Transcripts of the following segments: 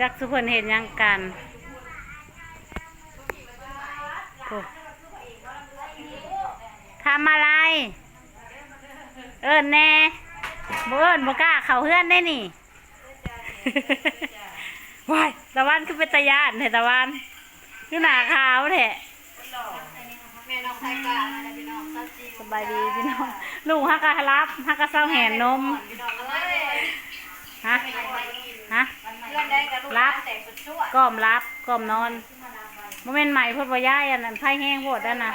จักสุเพิ่นเห็นยังกันโอ้ทำอะไร เอิญแน่บ่เอิญบ่กล้าเข้าเฮือนได้นี่ว้ายตะวันคือเป็นตะยานแท้ตะวันคือหน้าขาวแท้แม่น้องไทยกาอะไรพี่น้องซับจีสบายดีพี่น้อง ลูกฮักกะรับฮักกะเศร้าแห่นนมพี่น้องก็เลยฮะ ฮะเพื่อนได้กับลูกรับแต่สุดชั่วก้อมรับก้อมนอนโมเมนใหม่เพ่อบ่ย่ายอันนั้นไผ่แห้งโพดนั่นน่ะ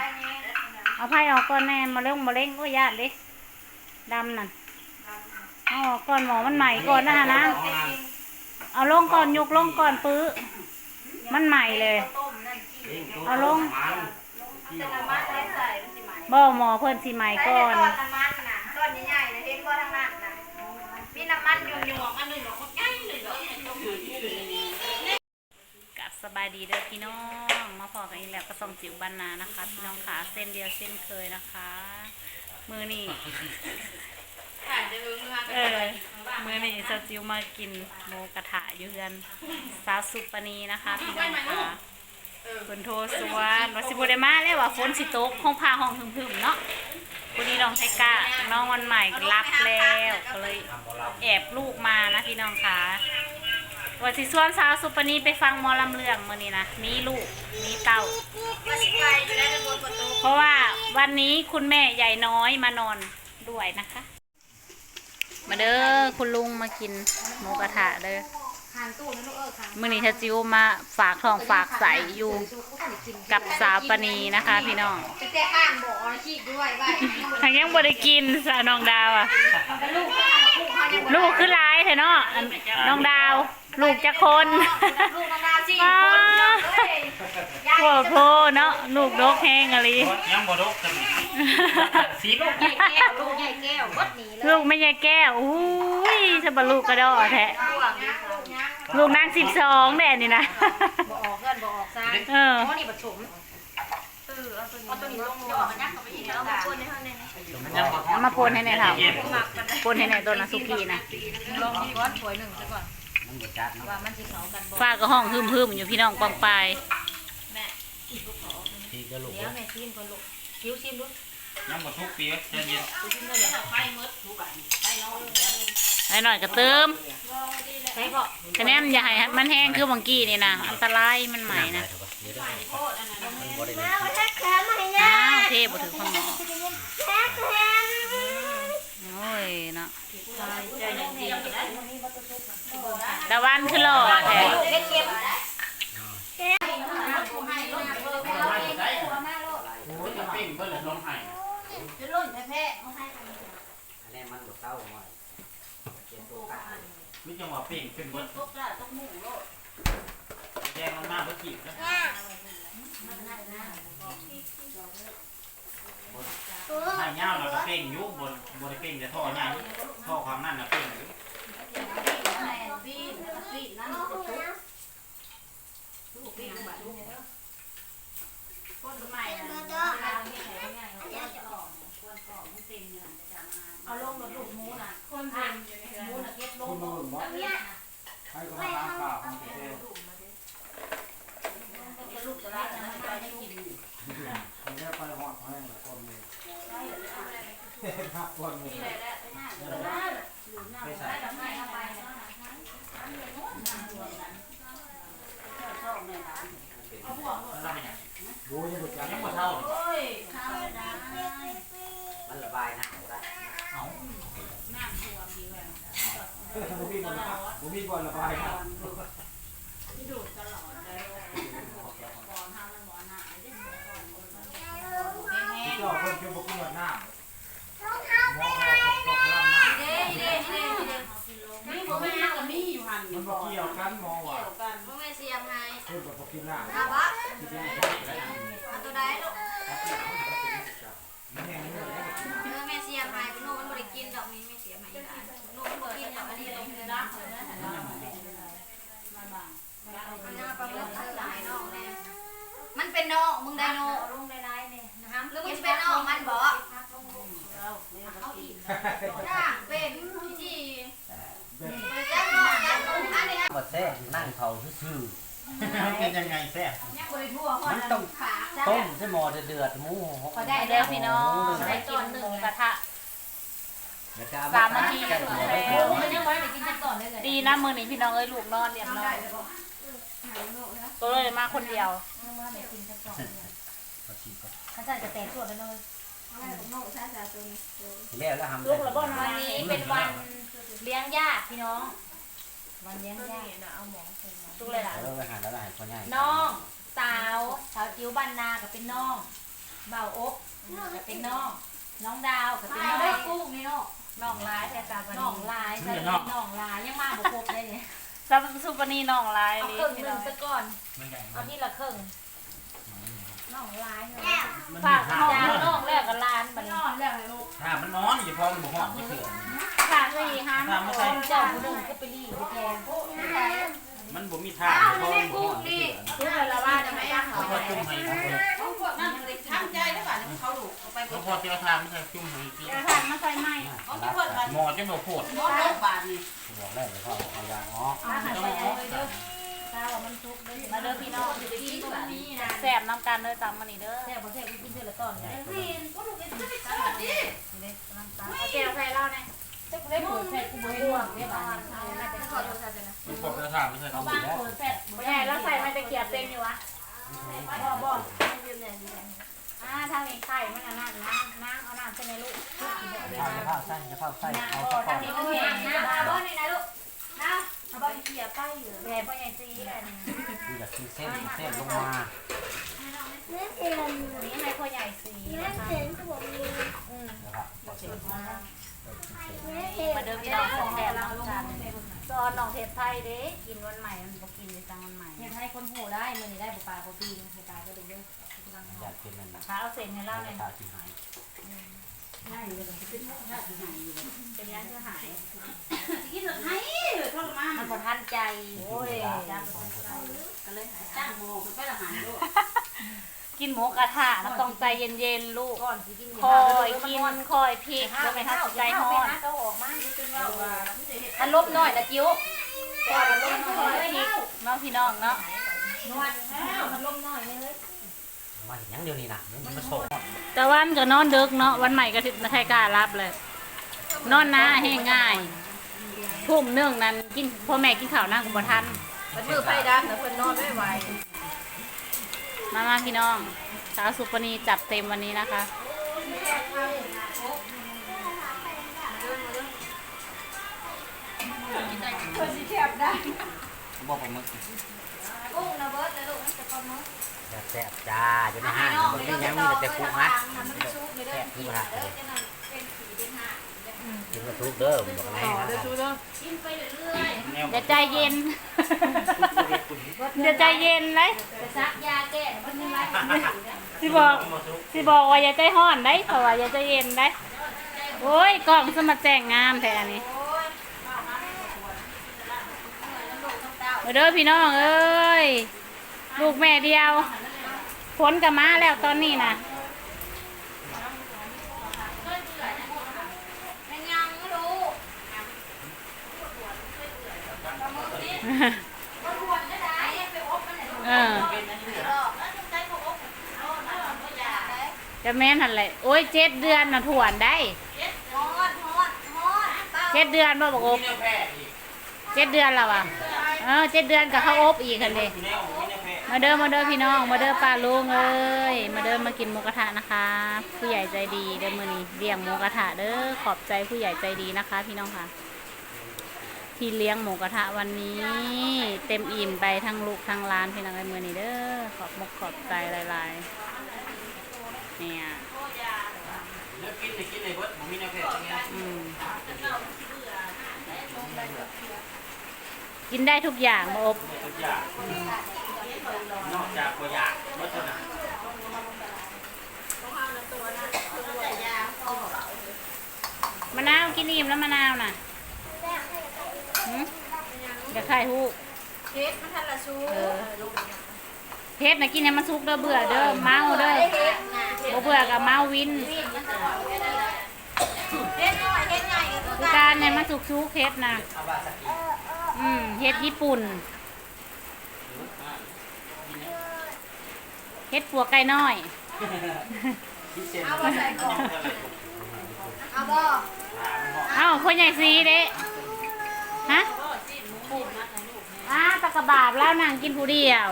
เอาไผ่ออกก่อนแน่มาเล่งมาเล่งก็ญาติเด้ดำนั่นเอาออกก่อนหมอมันใหม่ก่อนนะฮะนะเอาลงก่อนยกลงก่อนปื้อมันใหม่เลย เอาลงจะน้ำมันได้ใส่มันสิไหมบ่หมอเพิ่นสิใหม่ก่อนน้ำมันนะก้อนใหญ่ๆนะเห็นก้อนทั้งนั้นนะมีน้ำมันอยู่อยู่อันหนึ่ง กับสบายดีเด้อพี่น้อง มาพอกันอีกแล้วก็ส่องจิ๋วบรรณานะคะพี่น้องขาเส้นเดียวเส้นเคยนะคะ มือนี่เออมือนี่สจิวมากินหมูกระทะอยู่เฮือนสาวสุปนีนะคะพี่น้องค่ะคนโทรสวนว่าสิบได้มาแล้วว่าฝนสิตกห้องพาห้องพึ่มๆเนาะวันนี้น้องไทก้าน้องวันใหม่รับแล้วก็เลยแอบลูกมานะพี่น้องค่ะ ว่าสิส่วนสาวสุปนีไปฟังหมอลำเรื่องมื่อนี้นะมีลูกมีเต้า มาสิไปอยู่ได้ในบนประตูเพราะว่าวันนี้คุณแม่ใหญ่น้อยมานอนด้วยนะคะ มาเด้อคุณลุงมากินหมูกระทะเด้อหางตู้นะลูกเออหางมื่อนี้ทัจิวมาฝากทองฝากใสอยู่กับสาวปณีนะคะ พี่น้องไปแต่ห้างบ่อขี้ด้วยไว้ทางยังบ่ได้กินสาวน้องดาวอะแล้วลูกก็ทำคู่เขายังลูกคือหลายแท้เนาะอันน้องดาว ลูกจะคนลูกน้องดาวสี่คนพี่น้องเอ้ยยายโอ้โหเนาะลูกดกแห้งอะไรยังบ่ดกกันสีลูกใหญ่แก้วลูกใหญ่แก้ววัดหนีเลยลูกไม่ใช่แก้วอุ้ยสบลูกกระดอแท้ลูกนี้ลูกนี้ลูกนางสิบสองแน่นี่นะบ่ออกเงินบ่ออกซ้ายเออเพราะนี่ผสมเออเอาตัวนี้ลงจะออกมันยักเข้าไปอีกแล้วมาคนในข้างในนี้ยังบ่เอามาโปนให้ในเถาหมักกันได้โปนให้ในตัวนะสุกี้นะลองดีก้อนถ้วยหนึ่งซะก่อน มันบ่จัดเนาะว่ามันสิเข้ากันบ่ฟ้าก็ห้องฮึมฮึมๆอยู่พี่น้องปองปายแม่สีก็ลูกเดี๋ยวแม่ชิมก่อนลูกคิ้วชิมดูยังบ่ทุกปีเว้ยใจเย็นชิมเลยเดี๋ยวไปหมดทุกอันไปน้องไอ้หน่อยก็เติมใช่ก็คะแนนอย่าให้มันแห้งคือบางกี้นี่นะอันตรายมันใหม่นะเดี๋ยวได้มันบ่ได้เลยอ้าวเทบ่ถือข้างหมอโอ้ยเนาะตะวันคือหล่อแท้เผ็ดเค็มโอ้ยจะปิ้งเบิ่ละ ลงให้จะล่นแพ้อันนี้มันบ่เต้าหน่อยเจ็บตัวกันมีจังหวะปิ้งขึ้นบิดตกละตกหมูโลดแยงมันมาบ่จีบนะให้ยาวแล้วก็ปิ้งยู่บ่บ่ได้ปิ้งแต่ท่อใหญ่ท่อความนั่นน่ะปิ้งอยู่ ปีนปีนนั่นจะทุกทุกปีนบัดคนใหม่เอาลงรถลูกหมูน่ะคนเต็มอยู่ในเรือนหมูน่ะเก็บลงบ่เนี่ยให้เขามาตามข่าวของเทวจะลูกจะรักนะไปได้กินมันจะไปหอดแห้งละคนนี้หักคนนี้ไปใส่ โอ้ยยังบ่จักยังบ่เท่าโอ้ยมันระบายน้ำได้เอ้าบ่มีบ่ละบ่มีบ่ละบายครับที่เจ้าเพิ่นจะบ่กินน้ำหมอเขาตกลำน้ำ เด้เด้เด้เด้ มีบ่มีกับมีอยู่หัน มันบ่เกี่ยวกันหมอว่ามึงไม่เสียมไงเพิ่นบ่กินน้ำอาบักที่เป็นเอาตัวใดลูกมันแห้งเลยเออแม่เสียมไงพี่โน่มันบ่ได้กินดอกนี้แม่เสียมไงได้โน่มันบ่กินดอกอันนี้ลงเลยนะมันน่าประเมินหลายน้องแน่มันเป็นน้องมึงได้น้องลงหลายๆเนี่ยนะครับหรือมึงสิเป็นน้องมันบ่เอาอีกจ้าเป็นพี่จีแว่าแซ่บนั่งเผาซื่อมันเป็นยังไงแซ่บยังบริทั่วๆมันต้องต้มใส่หม้อเดือดๆหมูพอได้แล้วพี่น้องได้กินหมูกระทะแล้วก็สามนาทีใส่หัวไปโอ้ก่อนมันยังไว้ไปกินกันก่อนได้เลยดีนะมือนี้พี่น้องเอ้ยลูกนอนเรียบร้อยตัวเลยมาคนเดียวเขาใส่จะแตกส่วนแล้วเลยแล้วแล้วทำลูกระเบ้วันนี้เป็นวันเลี้ยงญาติพี่น้อง วันเลี้ยงญาติลูกเลยล่ะเออไปหาแล้วหาคนใหญ่น้องสาวสาวจิ๋วบันนากับเป็นน้องเบาอบกับเป็นน้อง น้องดาวกับเป็นน้องกุ้งนี่น้องน้องร้ายแต่จากวันน้อนี้งลายใช่น้องลายยังมาบุครบได้เนี่ยซับซุปปานีน้องร้ายเอาลิครึ่งพี่หน้นึ่องงซะก่อนไม่ใหญ่เอาที่ละครึ่ง น้องลายเมันฝากมีน้องข้าวน้องแล้วกับร้านบัดนี้ถ้ามันนอนอย่าพอมันบ่หอนจะเถื่อนฝากสี่ห้ามถ้าไม่ใช่เจ้าผู้หนึ่งก็ไปรีบไปแกงมันบ่มีท่าอย่าพอมันบ่หอนจะเถื่อนลูกเลยละว่าจะไม่ย่างเขาพอจุ่มให้เขาเลยทำใจได้ป่ะเขาลูกเอาไปเขาพอเจ้าทางไม่ใช่จุ่มให้กินกระทานมาใส่ไหมหมอจะบ่โพดน้องโรงบาทนี่บอกแล้วเดี๋ยวเขาเอายางอ๋ออาหารต้องใส่เอาเด้อ ข้าวมันทุกเด้อมาเด้อพี่น้องแซ่บน้ำกันเด้อจังมันนี่เด้อแซ่บบ่แซ่บกินเท่าละตอนเนี่ยโอเคเราใส่เหล้าเนี่ยเจ้ากูได้เปิดแซ่บกูบ่ให้ร่วงเนี่ยบ้านน่าจะขอโทษจ้ะนะมันพอเจ้าทางไม่ใช่เขาเขาบ้านเปิดแซ่บไม่ใช่แล้วใส่ไม่ตะเกียบเต็มอยู่วะบ่บ่อ่าทางนี้ไข่มันอันนั้นน้ำน้ำเอาน้ำใส่ในลูกข้าวจะข้าวไส้จะข้าวไส้น้ำเอาโอ้ข้าวทางก้อนนี้มันแห้งน้ำน้ำบ่บ่นี่นะลูก น้ำเอาบ่เกียไปอยู่ใหญ่พ่อใหญ่ซีอันนี้กูอยากกินเส้นเส้นลงมานี้ให้พ่อใหญ่ซีนะคะนะครับมาเดินพี่น้องของแถมน้ำกันซอนน้องเทพไทยเด้กินวันใหม่มันบ่กินในจังวันใหม่อยากให้คนหูได้มื้อนี้ได้บ่ปลาบ่ปีนบ่ปลาก็ดูเด้ออยากกินมันนะขาเอาเส้นให้เล่าเลยข้าวที่หาย เป็นยังจะหายกินหรือให้เลยทรมานมันบ่ทันใจโอ้ยก็เลยหายจ้างโมมันไปละหันด้วยกินหมูกระทะนะต้องใจเย็นๆลูกก่อนสิกินคอยกินคอยพริกบ่แม่นทักใจฮ้อนก็ออกมาจนว่าอันลบน้อยละจิ้วก่อนลบน้อยพริกเนาะพี่น้องเนาะนวดมันลมน้อยเลย มาเห็นยังเดียวนี่นะมันมาโชว์แต่วันก็นอนดึกเนาะวันใหม่ก็ถึงใครกล้ารับเลย นอนนะให้ง่ายทุ่มหนึงนั้นกินพ่อแม่กินข้าวนั่งก็บ่ทันมันมือไฟดับนะเพิ่นนอนไม่ไหวมามาพี่น้อง สาวสุปนีจัดเต็มวันนี้นะคะบอกผมมึงกุ้งนะเบิร์ดนะลูกจะปลาหมึก แซ่บจ้าอยู่ในห้างมันไม่ยังมีแต่คุกฮะมันซุปเลยเด้แซ่อบคุกฮะเด้อจะนั่นเป็นสีเป็นห่ากินมาทุกเด้อบอกไงนะกินไปเรื่อยแนวเดี๋ยวใจเย็นเดี๋ยวใจเย็นเลยๆไปซักยาแก้มันยังไงสิบอกสิบอกว่าอย่าใจห้อนได้เพราะว่าอย่าใจเย็นได้โอ้ยกล่องสมาแจ้งงามแท้อันนี้มาเด้อพี่น้องเอ้ยลูกแม่เดียว ผลกับมาแล้วตอนนี้นะมันยังไม่รู้มันหวนก็ได้ไปอบมันไหนเออหรอกแล้วใจของอบโน่นน่ะไม่อยากได้จะแม่นหันเลยโอ้ยเจ็ดเดือนน่ะถวนได้ฮอนฮอนฮอนเต้าเจ็ดเดือนบ่บอกอบมีแนวแพ้อีกเจ็ดเดือนแล้วอะเออเจ็ดเดือนกับเขาอบอีกคันเดอยู่แนว มาเด้อมาเด้อพี่น้อง มาเด้อป้าลุงเอ้ยมาเด้อมากินหมูกระทะนะคะ ผู้ใหญ่ใจดีเด้อมื้อนี้เลี้ยงหมูกระทะเด้อขอบใจผู้ใหญ่ใจดีนะคะ พี่น้องค่ะ ที่เลี้ยงหมูกระทะวันนี้ เต็มอิ่มไปทั้งลูกทั้งร้านพี่น้องในมือนี้เด้อขอบมกขอบใจหลายๆเนี่ยกินในกินในเบิร์ดผมมีแนวแพ้ยังไงอืมกินได้ทุกอย่างมาอบทุกอย่าง นอกจากตัวอย่างวัฒนธรรมมะนาวกินอิ่มแล้วมะนาวน่ะหืมเดี๋ยวไข่ฮูกเค้กมันทันละชูเออเพชรนะกินให้มันสุกเด้อเบื่อเด้อเมาเด้อเค้กนะบ่เบื่อกับเมาวินเค้กมันจะบอกแค่นั้นแหละเค้กน้อยเค้กใหญ่ก็คือคือกัการนให้มันสุกสุกเพชรนะเอาวาซาบิอืมเฮ็ดฮ็ดญี่ปุ่น เฮ็ดปัวไก่น้อยพิเศษเอาบ่ใส่กล่องเอาบ่เอ้าพ่อใหญ่ซีเด้ฮะอ้าตะกะบาบแล้วนั่งกินผู้เดียว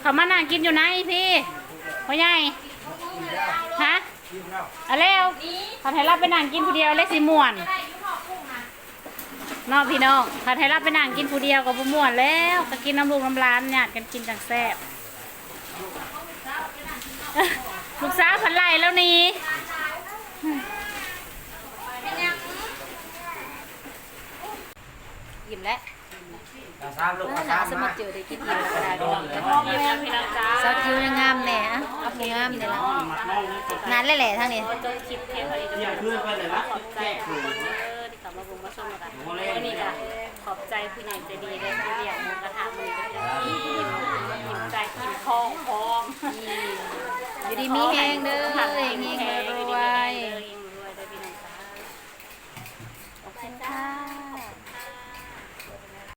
เขามานั่งกินอยู่ไหนพี่พ่อใหญ่ฮะเอาแล้วเขาให้รับไปนั่งกินผู้เดียวเล็กสิม่วนเน้องพี่น้องเขาให้รับไปนั่งกินผู้เดียวกับบ่ม่วนแล้วก็กินน้ำลูกน้ำร้านญาติกันกินจังแซ่บ ลูกสาวพันไล่แล้วนี่ยิ้มแล้วกระซ้ำลูกกระหนาซ้ำสมามัครเจอได้กินอิ่มแล้วก็ได้ลองเลยพ่อแม่พี่น้องจ้าซอสจิ้วยังงามแหน่อะเอาผู้งามเนี่ยละมัดน้องนี่กดนานแหละๆทั้งนี้จนคลิปเทปอะไรเที่ยงคืนไปเลยละ มาบุงมาชมกันวันนี้ก็ขอบใจผู้ใหญ่ใจดีได้ที่เรียกหมูกระทะมันก็จะอิ่มอิ่มใจอิ่มท้องพร้อม อยู่ดีมีแหงเด้อแหงแหงแห